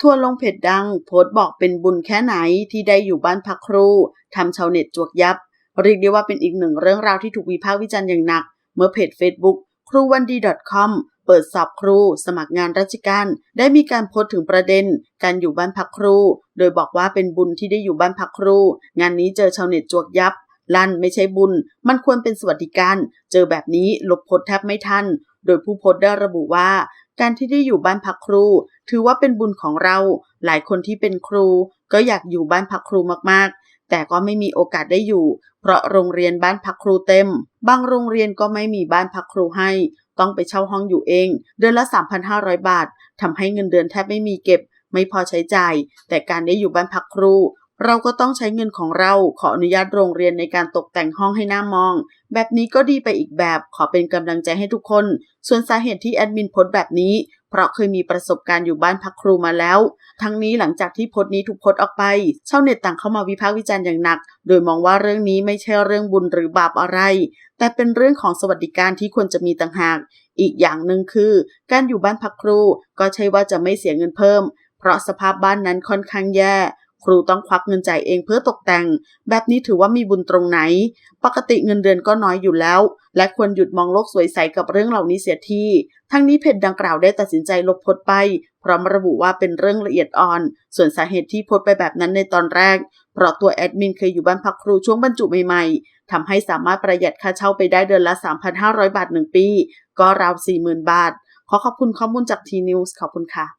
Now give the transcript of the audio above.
ทัวลงเพจดัง โพสต์บอกเป็นบุญแค่ไหนที่ได้อยู่บ้านพักครูทำชาวเน็ตจวกยับ เรียกได้ว่าเป็นอีกหนึ่งเรื่องราวที่ถูกวิพากษ์วิจารณ์อย่างหนัก เมื่อเพจ Facebook ครูวันดี .com เปิดสอบครู สมัครงานราชการ ได้มีการโพสต์ถึงประเด็น การอยู่บ้านพักครู โดยบอกว่าเป็นบุญที่ได้อยู่บ้านพักครู งานนี้เจอชาวเน็ตจวกยับลั่นไม่ใช่บุญ มันควรเป็นสวัสดิการ เจอแบบนี้ลบโพสแทบไม่ทัน โดยผู้โพสต์ได้ระบุว่า การที่ได้อยู่บ้านพักครู ถือว่าเป็นบุญของเรา หลายคนที่เป็นครู ก็อยากอยู่บ้านพักครูมากๆ แต่ก็ไม่มีโอกาสได้อยู่ เพราะโรงเรียนบ้านพักครูเต็ม บางโรงเรียนก็ไม่มีบ้านพักครูให้ ต้องไปเช่าห้องอยู่เอง เดือนละ 3,500 บาททำให้เงินเดือนแทบไม่มีเก็บ ไม่พอใช้จ่าย แต่การได้อยู่บ้านพักครู เราก็ต้องใช้เงินของเราขออนุญาตโรงเรียนในการตกแต่งห้องให้น่ามอง แบบนี้ก็ดีไปอีกแบบขอเป็นกำลังใจให้ทุกคน ส่วนสาเหตุที่แอดมินโพสต์แบบนี้ เพราะเคยมีประสบการณ์อยู่บ้านพักครูมาแล้ว ทั้งนี้หลังจากที่โพสต์นี้ถูกโพสต์ออกไปชาวเน็ตต่างเข้ามาวิพากษ์วิจารณ์อย่างหนัก โดยมองว่าเรื่องนี้ไม่ใช่เรื่องบุญหรือบาปอะไร แต่เป็นเรื่องของสวัสดิการที่ควรจะมีต่างหาก อีกอย่างหนึ่งคือ การอยู่บ้านพักครูก็ใช่ว่าจะไม่เสียเงินเพิ่ม เพราะสภาพบ้านนั้นค่อนข้างแย่ ครูต้องควักเงินจ่ายเองเพื่อตกแต่ง แบบนี้ถือว่ามีบุญตรงไหน ปกติเงินเดือนก็น้อยอยู่แล้ว และควรหยุดมองโลกสวยใสกับเรื่องเหล่านี้เสียที ทั้งนี้เพจดังกล่าวได้ตัดสินใจลบโพสต์ไป พร้อมระบุว่าเป็นเรื่องละเอียดอ่อน ส่วนสาเหตุที่โพสต์ไปแบบนั้นในตอนแรก เพราะตัวแอดมินเคยอยู่บ้านพักครูช่วงบรรจุใหม่ๆทำให้สามารถประหยัดค่าเช่าไปได้เดือนละ 3,500 บาท1ปี ก็ราว 40,000 บาท ขอขอบคุณข้อมูลจากทีนิวส์ขอบคุณค่ะ